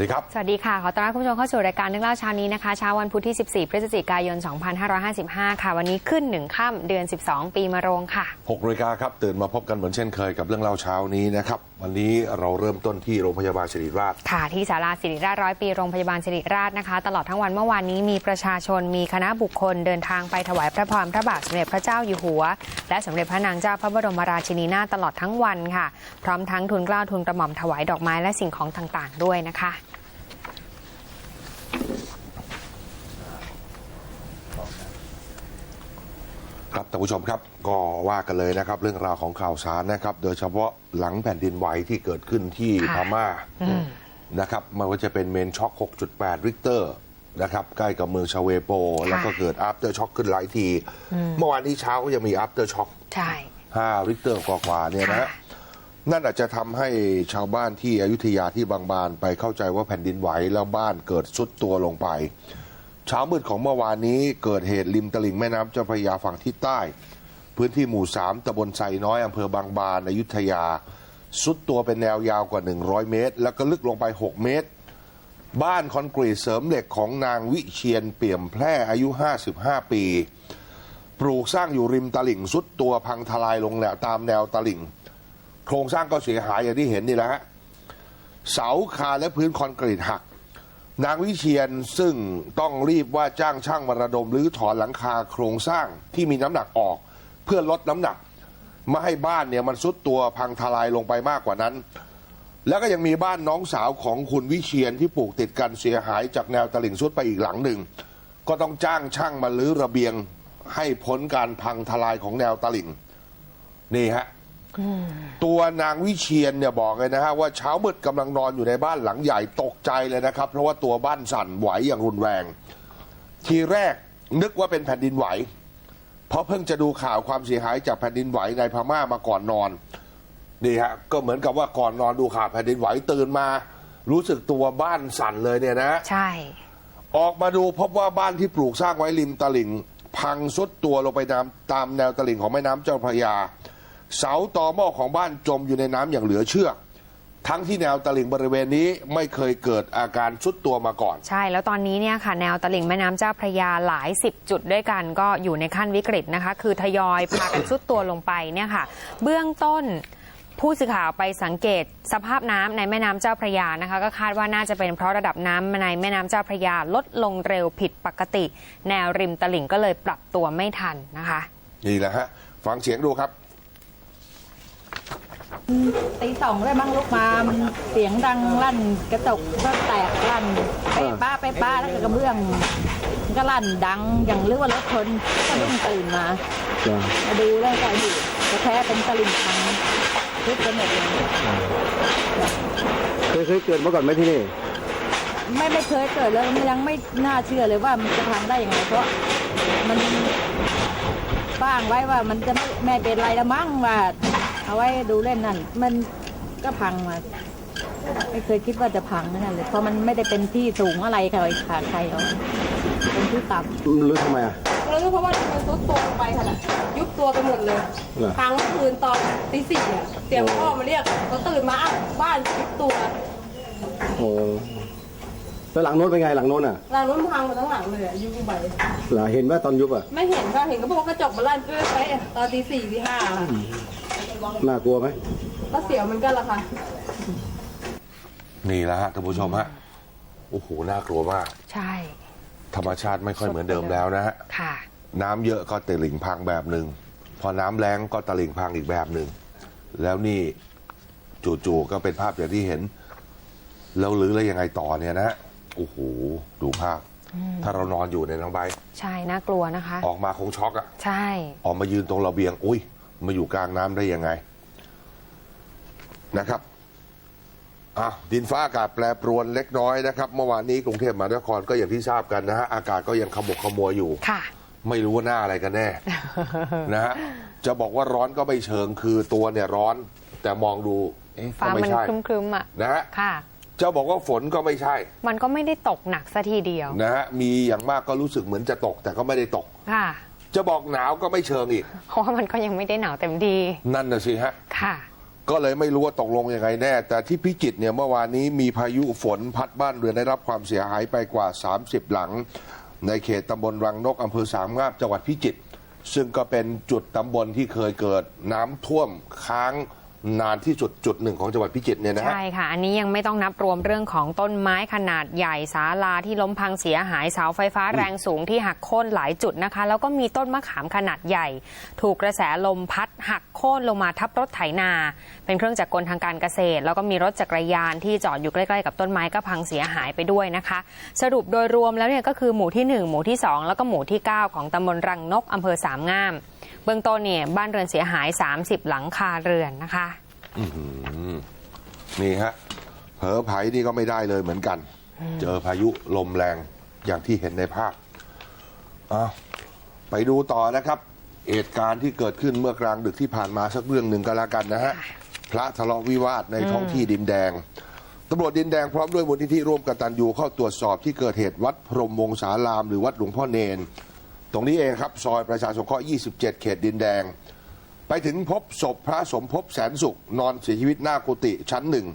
ดีครับ สวัสดีค่ะ ขอต้อนรับคุณผู้ชมเข้าสู่รายการนึกเล่าเช้านี้นะคะเช้าวันพุธที่ 14 พฤศจิกายน 2555 ค่ะ วันนี้ขึ้นหนึ่งค่ำเดือน 12 ปีมะโรงค่ะ6นาฬิกาครับ ตื่นมาพบกันเหมือนเช่นเคยกับเรื่องเล่าเช้านี้นะครับ วันนี้เราเริ่มต้นที่โรงพยาบาลศิริราช ค่ะที่ศาลาสิริราชร้อยปีโรงพยาบาลสิริราชนะคะ ตลอดทั้งวันเมื่อวานนี้มีประชาชนมีคณะบุคคลเดินทางไปถวายพระพรพระบาทสมเด็จพระเจ้าอยู่หัว และสมเด็จพระนางเจ้าพระบรมราชินีนาถตลอดทั้งวันค่ะ พร้อมทั้งทุนกล้าทุนกระหม่อมถวายดอกไม้และสิ่งของต่างๆ ด้วยนะคะ ครับ ท่านผู้ชมครับ ก็ว่ากันเลยนะครับ เรื่องราวของข่าวสารนะครับ โดยเฉพาะหลังแผ่นดินไหวที่เกิดขึ้นที่พค่ะม่านะครับไมันว่าจะเป็นเมนช็อค6.8 ริกเตอร์นะครับ ใกล้กับเมืองชาเวโป แล้วก็เกิดอั t เตอร์ช็อคขึ้นหลายที เมื่อวานที่เช้าก็ยังมีอั t เตอร์ช็อคใช่5ริกเตอร์กว่าๆเนี่ยนะฮะค่ะนั่นอาจจะทำให้ชาวบ้านที่อยุธยาที่บางบานไปเข้าใจว่าแผ่นดินไหวแล้วบ้านเกิดสุดตัวลงไป เช้ามืดของเมื่อวานนี้เกิดเหตุริมตลิ่งแม่น้ำเจ้าพระยาฝั่งทิศใต้ พื้นที่หมู่สามตำบลไซน้อยอำเภอบางบานอยุธยาสุดตัวเป็นแนวยาวกว่า 100 เมตร แล้วก็ลึกลงไป 6 เมตร บ้านคอนกรีตเสริมเหล็กของนางวิเชียนเปี่ยมแพร่อายุ 55 ปี ปลูกสร้างอยู่ริมตลิ่งสุดตัวพังทลายลงแนวตามแนวตลิ่ง โครงสร้างก็เสียหายอย่างที่เห็นนี่แหละฮะเสาคาและพื้นคอนกรีตหัก นางวิเชียนซึ่งต้องรีบว่าจ้างช่างมาระดมหรือถอนหลังคาโครงสร้างที่มีน้ำหนักออก เพื่อลดน้ำหนักไม่ให้บ้านเนี่ยมันซุดตัวพังทลายลงไปมากกว่านั้น แล้วก็ยังมีบ้านน้องสาวของคุณวิเชียนที่ปลูกติดกันเสียหายจากแนวตลิ่งซุดไปอีกหลังหนึ่ง ก็ต้องจ้างช่างมาลื้อระเบียงให้พ้นการพังทลายของแนวตลิ่งนี่ฮะ ตัวนางวิเชียนเนี่ยบอกเลยนะฮะว่าเช้ามืดกำลังนอนอยู่ในบ้านหลังใหญ่ตกใจเลยนะครับ เพราะว่าตัวบ้านสั่นไหวอย่างรุนแรง ทีแรกนึกว่าเป็นแผ่นดินไหว เพราะเพิ่งจะดูข่าวความเสียหายจากแผ่นดินไหวในพม่ามาก่อนนอนนี่ฮะก็เหมือนกับว่าก่อนนอนดูข่าวแผ่นดินไหวตื่นมา รู้สึกตัวบ้านสั่นเลยเนี่ยนะ ใช่ ออกมาดูพบว่าบ้านที่ปลูกสร้างไว้ริมตลิ่ง พังสุดตัวลงไปน้ำตามแนวตลิ่งของแม่น้ำเจ้าพระยา เสาตอหม้อของบ้านจมอยู่ในน้ำอย่างเหลือเชื่อ ทั้งที่แนวตลิ่งบริเวณนี้ไม่เคยเกิดอาการสุดตัวมาก่อน ใช่ แล้วตอนนี้เนี่ยค่ะแนวตลิ่งแม่น้ำเจ้าพระยาหลายสิบจุดด้วยกันก็อยู่ในขั้นวิกฤตนะคะ คือทยอยพากันชุดตัวลงไปเนี่ยค่ะ เบื้องต้นผู้สื่อข่าวไปสังเกตสภาพน้ำในแม่น้ำเจ้าพระยานะคะ ก็คาดว่าน่าจะเป็นเพราะระดับน้ำในแม่น้ำเจ้าพระยาลดลงเร็วผิดปกติ แนวริมตลิ่งก็เลยปรับตัวไม่ทันนะคะ นี่แหละฮะ ฟังเสียงดูครับ ตีสองเลยมั้งลูกมามันเสียงดังลั่นกระจกก็แตกลั่นเป๊ะป้าเป๊ะป้าแล้วก็กระเบื้องมันก็ลั่นดังอย่างเรียกว่ารถชนก็ลุกตื่นมามาดูแล้วก็อยู่กระแทกเป็นตลิ่งพังทุบไปหมดเลยเคยเคยเกิดมาก่อนไหมที่นี่ไม่ไม่เคยเกิดแล้วยังไม่น่าเชื่อเลยว่ามันจะพังได้ยังไงเพราะมันป้างไว้ว่ามันจะไม่ไม่เป็นไรละมั้งว่า เอาไว้ดูเล่นนั่น มันก็พังมา ไม่เคยคิดว่าจะพังนั่นเลยเพราะมันไม่ได้เป็นที่สูงอะไรใครขาใครเอาเป็นที่ต่รู้ทำไมอะแล้วก็เพราะว่ามันซุดตัวลงไปค่ะน่ะยุบตัวไปหมดเลยเหรอค้างเมื่อคืนตอนตีสี่อะเสียงพ่อมาเรียกเขาตื่นมาอ้าวบ้านยุบตัวโอ้แล้วหลังโน้นเป็นไงหลังโน้นอะร้านนู้นพังหมาทั้งหลังเลยอะยุบไปเหรอเห็นว่าตอนยุบอะไม่เห็นค่ะเห็นก็บอกว่ากระจกมันลั่นเปื้อนไปตอนตีสี่ตีห้าค่ะ น่ากลัวไหมก็เสียวเหมือนกันละค่ะ นี่แหละฮะท่านผู้ชมฮะโอ้โหน่ากลัวมาก ใช่ ธรรมชาติไม่ค่อยเหมือนเดิมแล้วนะฮะค่ะ น้ำเยอะก็ตลิ่งพังแบบหนึ่งพอน้ำแรงก็ตลิ่งพังอีกแบบหนึ่งแล้วนี่จู่ๆก็เป็นภาพอย่างที่เห็น แล้วหรือแล้วยังไงต่อเนี่ยนะโอ้โหดูภาพ ถ้าเรานอนอยู่ในยน้องใบร์ทใช่ น่ากลัวนะคะ ออกมาคงช็อกอะ ใช่ ออกมายืนตรงระเบียง อุ้ย มาอยู่กลางน้ำได้ยังไงนะครับอะดินฟ้าอากาศแปรปรวนเล็กน้อยนะครับ เมื่อวานนี้กรุงเทพมหานครก็อย่างที่ทราบกันนะฮะอากาศก็ยังขมุกขมัวอยู่ค่ะ ไม่รู้ว่าหน้าอะไรกันแน่นะฮะจะบอกว่าร้อนก็ไม่เชิงคือตัวเนี่ยร้อน แต่มองดูเอ๊ะก็ฟ้าไม่มันใช่ครึมๆอะนะฮะค่ะ จะบอกว่าฝนก็ไม่ใช่มันก็ไม่ได้ตกหนักซะทีเดียวนะฮะมีอย่างมากก็รู้สึกเหมือนจะตกแต่ก็ไม่ได้ตก ค่ะ จะบอกหนาวก็ไม่เชิงอีก เพราะว่ามันก็ยังไม่ได้หนาวเต็มดี นั่นน่ะสิฮะ ค่ะ ก็เลยไม่รู้ว่าตกลงยังไงแน่ แต่ที่พิจิตรเนี่ยเมื่อวานนี้มีพายุฝนพัดบ้านเรือนได้รับความเสียหายไปกว่า 30 หลัง ในเขตตำบลรังนกอำเภอสามงามจังหวัดพิจิตรซึ่งก็เป็นจุดตำบลที่เคยเกิดน้ำท่วมค้าง นานที่สุดจุดหนึ่งของจังหวัดพิจิตรเนี่ยนะฮะ ใช่ค่ะ อันนี้ยังไม่ต้องนับรวมเรื่องของต้นไม้ขนาดใหญ่ศาลาที่ล้มพังเสียหายเสาไฟฟ้าแรงสูงที่หักโค่นหลายจุดนะคะ แล้วก็มีต้นมะขามขนาดใหญ่ ถูกกระแสลมพัดหักโค่นลงมาทับรถไถนา เป็นเครื่องจักรกลทางการเกษตร แล้วก็มีรถจักรยานที่จอดอยู่ใกล้ๆกับต้นไม้ก็พังเสียหายไปด้วยนะคะ สรุปโดยรวมแล้วเนี่ยก็คือหมู่ที่ 1 หมู่ที่ 2 แล้วก็หมู่ที่ 9 ของตำบลรังนกอำเภอสามงาม เบื้องต้นเนี่ยบ้านเรือนเสียหาย 30 หลังคาเรือนนะคะนี่ฮะเผลอไผนี่ก็ไม่ได้เลยเหมือนกัน เจอพายุลมแรงอย่างที่เห็นในภาพอ้าวไปดูต่อนะครับ เหตุการณ์ที่เกิดขึ้นเมื่อกลางดึกที่ผ่านมาสักเรื่องหนึ่งก็แล้วกันนะฮะ พระทะเลาะวิวาทในท้องที่ดินแดงตำรวจดินแดงพร้อมด้วยมูลนิธิร่วมกตัญญูเข้าตรวจสอบที่เกิดเหตุวัดพรหมวงศารามหรือวัดหลวงพ่อเนน ตรงนี้เองครับ ซอยประชาสงเคราะห์ 27 เขตดินแดง ไปถึงพบศพพระสมภพแสนสุข นอนเสียชีวิตหน้ากุฏิชั้นหนึ่ง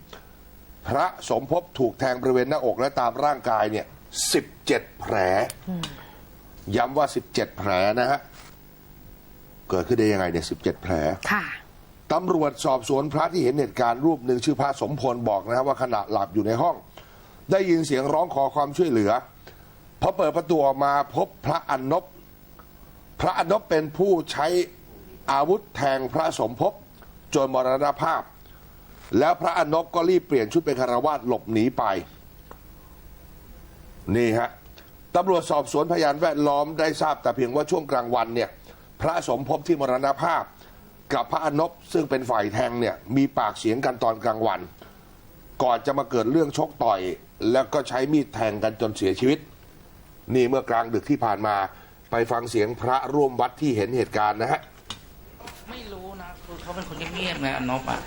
พระสมภพถูกแทงบริเวณหน้าอกและตามร่างกายเนี่ย 17 แผล ย้ำว่า 17 แผลนะฮะ เกิดขึ้นได้ยังไงเนี่ย 17 แผล ค่ะตำรวจสอบสวนพระที่เห็นเหตุการณ์รูปหนึ่งชื่อพระสมพลบอกนะครับว่าขณะหลับอยู่ในห้อง ได้ยินเสียงร้องขอความช่วยเหลือพอเปิดประตูออกมาพบพระอนนบ พระอนนบเป็นผู้ใช้อาวุธแทงพระสมภพจนมรณภาพ แล้วพระอนนบก็รีบเปลี่ยนชุดเป็นคารวาสหลบหนีไป นี่ฮะตำรวจสอบสวนพยานแวดล้อมได้ทราบแต่เพียงว่าช่วงกลางวันเนี่ยพระสมภพที่มรณภาพ กับพระอนบซึ่งเป็นฝ่ายแทงเนี่ยมีปากเสียงกันตอนกลางวัน ก่อนจะมาเกิดเรื่องชกต่อย แล้วก็ใช้มีดแทงกันจนเสียชีวิต นี่เมื่อกลางดึกที่ผ่านมา ไปฟังเสียงพระร่วมวัดที่เห็นเหตุการณ์นะฮะไม่รู้นะคือเขาเป็นคนเงียบๆไงอนบอะ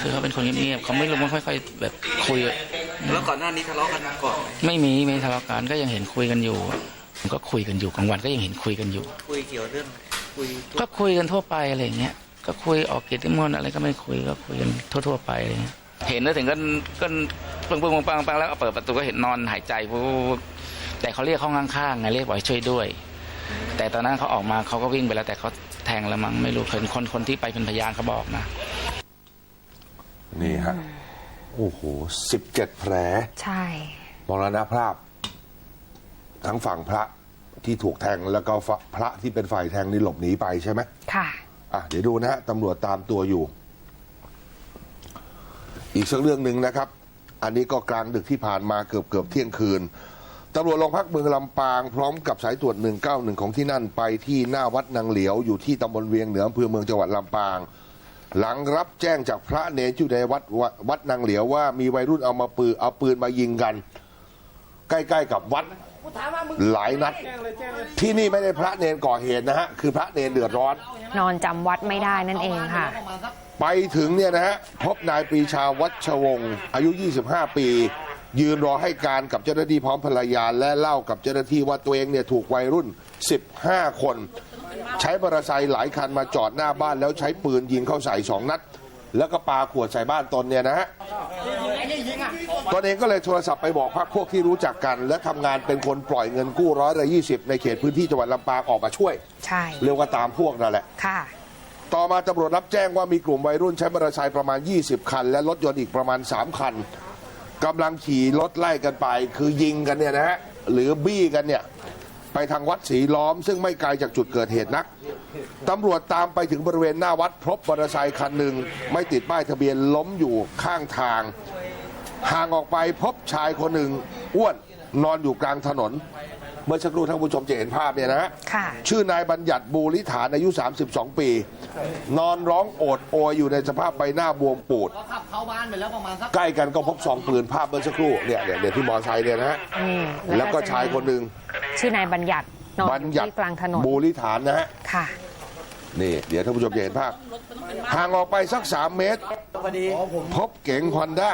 คือเขาเป็นคนเงียบๆเขาไม่รู้ไม่ค่อยๆแบบคุยแล้วก่อนหน้านี้ทะเลาะกันมาก่อนไหมไม่มีไม่ทะเลาะกันก็ยังเห็นคุยกันอยู่ก็คุยกันอยู่กลางวันก็ยังเห็นคุยกันอยู่ คุยเกี่ยวเรื่องคุยก็คุยกันทั่วไปอะไรอย่างเงี้ยก็คุยออกกิจนิมนต์อะไรก็ไม่คุยก็คุยกันทั่วๆไปอะไรเงี้ยเห็นแล้วถึงก็ก็ปึ้งปึ้งปังปังปังแล้วก็เปิดประตูก็เห็นนอนหายใจปุ๊บแต่เขาเรียกห้องข้างๆไงเรียกบอกให้ช่วยด้วย แต่ตอนนั้นเขาออกมาเขาก็วิ่งไปแล้ว แต่เขาแทงแล้วมั้งไม่รู้คนคนคนที่ไปเป็นพยานเขาบอกนะ นี่ฮะ โอ้โหสิบเจ็ดแผลใช่มรณภาพ ทั้งฝั่งพระที่ถูกแทงแล้วก็ฝั่งพระที่เป็นฝ่ายแทงนี่หลบหนีไปใช่ไหมค่ะอะเดี๋ยวดูนะฮะตำรวจตามตัวอยู่ อีกสักเรื่องหนึ่งนะครับ อันนี้ก็กลางดึกที่ผ่านมาเกือบเกือบเที่ยงคืน ตำรวจโรงพักเมืองลำปางพร้อมกับสายตรวจ 191 ของที่นั่นไปที่หน้าวัดนางเหลียวอยู่ที่ตำบลเวียงเหนืออำเภอเมืองจังหวัดลำปาง หลังรับแจ้งจากพระเนรอยู่ในวัดวัดวัดนางเหลียวว่ามีวัยรุ่นเอามาปืนเอาปืนมายิงกัน ใกล้ๆกับวัดหลายนัด ที่นี่ไม่ได้พระเนรก่อเหตุนะฮะคือพระเนรเดือดร้อน นอนจำวัดไม่ได้นั่นเองค่ะ ไปถึงเนี่ยนะฮะพบนายปรีชาวัชวงศ์อายุ 25 ปี ยืนรอให้การกับเจ้าหน้าที่พร้อมภรรยาและเล่ากับเจ้าหน้าที่ว่าตัวเองเนี่ยถูกวัยรุ่น 15 คน ใช้มอเตอร์ไซค์หลายคันมาจอดหน้าบ้านแล้วใช้ปืนยิงเข้าใส่สองนัด แล้วก็ปาขวดใส่บ้านตนเนี่ยนะฮะตนเองก็เลยโทรศัพท์ไปบอกพรรคพวกที่รู้จักกัน และทำงานเป็นคนปล่อยเงินกู้ร้อยละยี่สิบในเขตพื้นที่จังหวัดลำปางออกมาช่วยใช่เรียกว่าตามพวกนั่นแหละค่ะต่อมาตำรวจรับแจ้งว่ามีกลุ่มวัยรุ่นใช้มอเตอร์ไซค์ประมาณ 20 คัน และรถยนต์อีกประมาณ 3 คัน กำลังขี่รถไล่กันไป คือยิงกันเนี่ยนะฮะหรือบี้กันเนี่ย ไปทางวัดศรีล้อม ซึ่งไม่ไกลจากจุดเกิดเหตุนักตำรวจตามไปถึงบริเวณหน้าวัดพบมอเตอร์ไซค์คันหนึ่งไม่ติดป้ายทะเบียนล้มอยู่ข้างทางห่างออกไปพบชายคนหนึ่งอ้วน นอนอยู่กลางถนน เมื่อสักครู่ท่านผู้ชมจะเห็นภาพเนี่ยนะฮะค่ะ ชื่อนายบัญญัติบูริฐานอายุ 32 ปี นอนร้องโอดโอยอยู่ในสภาพใบหน้าบวมปูดใกล้กันก็พบซองปืนภาพเมื่อสักครู่เนี่ยเนี่ยเนี่ยที่มอไซค์เนี่ยนะฮะอืมแล้วก็ชายคนหนึ่งชื่อนายบัญญัตินอนบัญอยู่ญัติที่กลางถนนบูริฐานนะฮะค่ะ นี่ เดี๋ยวท่านผู้ชมจะเห็นภาพห่างออกไปสักสามเมตร พบเก๋งฮอนด้า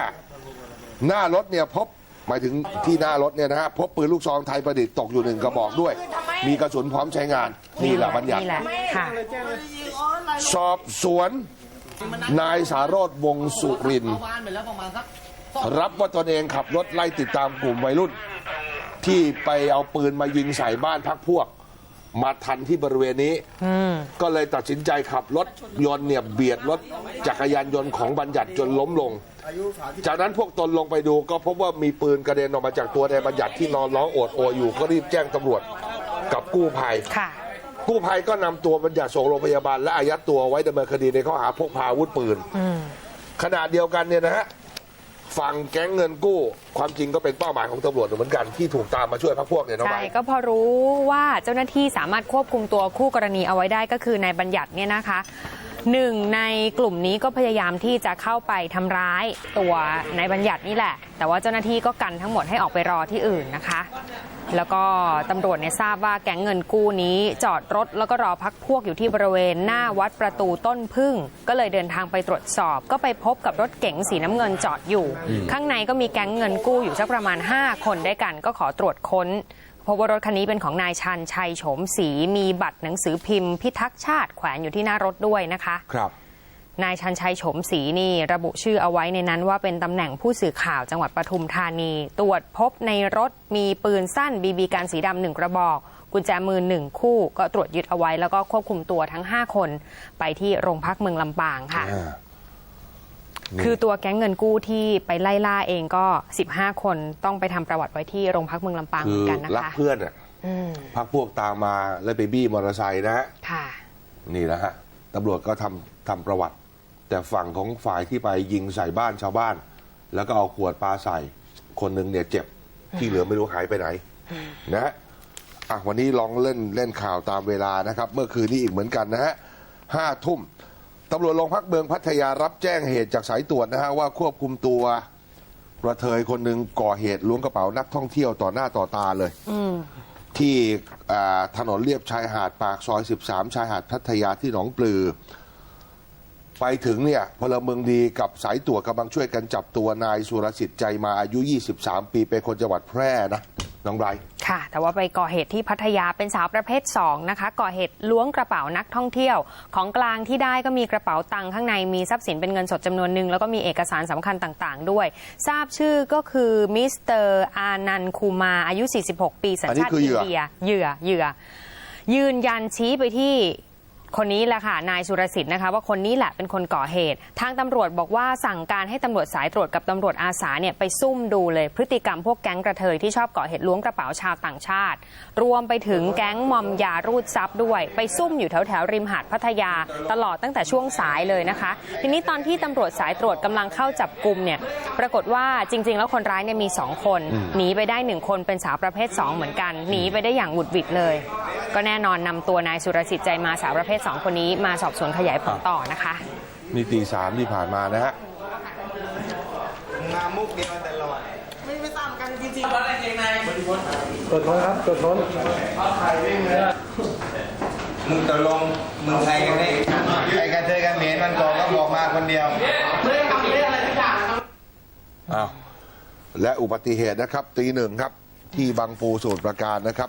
หน้ารถเนี่ยพบ หมายถึงที่หน้ารถเนี่ยนะฮะพบปืนลูกซองไทยประดิษฐ์ตกอยู่หนึ่งกระบอกด้วย มีกระสุนพร้อมใช้งานนี่แหละบัญญัตินี่แหละค่ะ สอบสวน นายสารดวงศ์สุรินทร์รับว่าตนเองขับรถไล่ติดตามกลุ่มวัยรุ่น ที่ไปเอาปืนมายิงใส่บ้านพักพวก มาทันที่บริเวณนี้ก็เลยตัดสินใจขับรถยนต์เนี่ยเบียดรถจักรยานยนต์ของบัญญัติจนล้มลง จากนั้นพวกตนลงไปดูก็พบว่ามีปืนกระเด็นออกมาจากตัวนายบัญญัติที่นอนร้องโอดโอยอยู่ก็รีบแจ้งตำรวจกับกู้ภัย ค่ะ กู้ภัยก็นำตัวบัญญัติส่งโรงพยาบาลและอายัดตัวไว้ดำเนินคดีในข้อหาพกพาอาวุธปืนขณะเดียวกันเนี่ยนะฮะฝั่งแก๊งเงินกู้ ความจริงก็เป็นเป้าหมายของตำรวจเหมือนกันที่ถูกตามมาช่วยพักพวกเนี่ยน้องใช่ไบร์ทก็พอรู้ว่าเจ้าหน้าที่สามารถควบคุมตัวคู่กรณีเอาไว้ได้ก็คือในายบัญญัติเนี่ยนะคะ หนึ่งในกลุ่มนี้ก็พยายามที่จะเข้าไปทำร้ายตัวนายบัญญัตินี่แหละ แต่ว่าเจ้าหน้าที่ก็กันทั้งหมดให้ออกไปรอที่อื่นนะคะ แล้วก็ตำรวจเนี่ยทราบว่าแก๊งเงินกู้นี้จอดรถแล้วก็รอพักพวกอยู่ที่บริเวณหน้าวัดประตูต้นพึ่ง ก็เลยเดินทางไปตรวจสอบ ก็ไปพบกับรถเก๋งสีน้ำเงินจอดอยู่ ข้างในก็มีแก๊งเงินกู้อยู่สักประมาณ 5 คนด้วยกัน ก็ขอตรวจค้น พบว่ารถคันนี้เป็นของนายชันชัยโฉมศรีมีบัตรหนังสือพิมพ์พิทักษ์ชาติแขวนอยู่ที่หน้ารถด้วยนะคะครับนายชันชัยโฉมศรีนี่ระบุชื่อเอาไว้ในนั้นว่าเป็นตำแหน่งผู้สื่อข่าวจังหวัดปทุมธานี ตรวจพบในรถมีปืนสั้นบีบีการสีดำหนึ่งกระบอก กุญแจมือหนึ่งคู่ ก็ตรวจยึดเอาไว้แล้วก็ควบคุมตัวทั้ง 5 คน ไปที่โรงพักเมืองลำปางค่ะอ่านี่ คือตัวแก๊งเงินกู้ที่ไปไล่ล่าเองก็ 15 คนต้องไปทำประวัติไว้ที่โรงพักเมืองลำปางเหคืมืออนกันนะรักคะเพื่อนอะอืมพักพวกตามมาแล้วไปบี้มอเตอร์ไซค์นะฮะค่ะนี่นะฮะตำรวจก็ทำทำประวัติ แต่ฝั่งของฝ่ายที่ไปยิงใส่บ้านชาวบ้าน แล้วก็เอาขวดปาใส่ คนหนึ่งเนี่ยเจ็บที่เหลือไม่รู้หายไปไหนนะฮะอะวันนี้ลองเล่นเล่นข่าวตามเวลานะครับ เมื่อคืนนี้อีกเหมือนกันนะฮะห้าทุ่ม ตำรวจโรงพักเมืองพัทยารับแจ้งเหตุจากสายตรวจนะฮะว่าควบคุมตัวกระเทยคนหนึ่งก่อเหตุล้วงกระเป๋านักท่องเที่ยวต่อหน้าต่อตาเลยที่อ่าถนนเลียบชายหาดปากซอย 13 ชายหาดพัทยาที่หนองปลือ ไปถึงเนี่ยพลเมืองดีกับสายตรวจกำลังช่วยกันจับตัวนายสุรสิทธิ์ใจมาอายุ 23 ปีเป็นคนจังหวัดแพร่นะน้องไบรท์ ค่ะ แต่ว่าไปก่อเหตุที่พัทยาเป็นสาวประเภท 2 นะคะ ก่อเหตุล้วงกระเป๋านักท่องเที่ยว ของกลางที่ได้ก็มีกระเป๋าตังค์ข้างในมีทรัพย์สินเป็นเงินสดจำนวนหนึ่ง แล้วก็มีเอกสารสำคัญต่างๆ ด้วย ทราบชื่อก็คือมิสเตอร์อานันต์คูมาอายุ 46 ปีสัญอันนี้ชาติคืออิเหยื่นอเดียเหยื่อเหยื่อ ยืนยันชี้ไปที่ คนนี้แหละค่ะนายสุรสิทธิ์นะคะ ว่าคนนี้แหละเป็นคนก่อเหตุ ทางตำรวจบอกว่าสั่งการให้ตำรวจสายตรวจกับตำรวจอาสาเนี่ยไปซุ่มดูเลย พฤติกรรมพวกแก๊งกระเทยที่ชอบก่อเหตุล้วงกระเป๋าชาวต่างชาติ รวมไปถึงแก๊งมอมยารูดซับด้วย ไปซุ่มอยู่แถวแถวๆริมหาดพัทยา ตลอดตั้งแต่ช่วงสายเลยนะคะ ทีนี้ตอนที่ตำรวจสายตรวจกำลังเข้าจับกลุ่มเนี่ยปรากฏว่าจริง ๆ แล้วคนร้ายเนี่ยมีสองคนหนีไปได้หนึ่งคนเป็นสาวประเภทสองเหมือนกันหนีไปได้อย่างหวุดหวิดเลย ก็แน่นอนนำตัวนายสุรสิทธิ์ใจมาสาวประเภท2คนนี้มาสอบสวนขยายผลต่อนะคะนี่ตีสามที่ผ่านมานะฮะตรวจค้นครับตรวจค้นมึงตกลงมึงใครกันแน่ใครกันเธอกันเหม็นมันก่อนก็บอกมาคนเดียวอ้าวและอุบัติเหตุนะครับ ตีหนึ่งครับ ที่บางปูสมุทรปราการนะครับ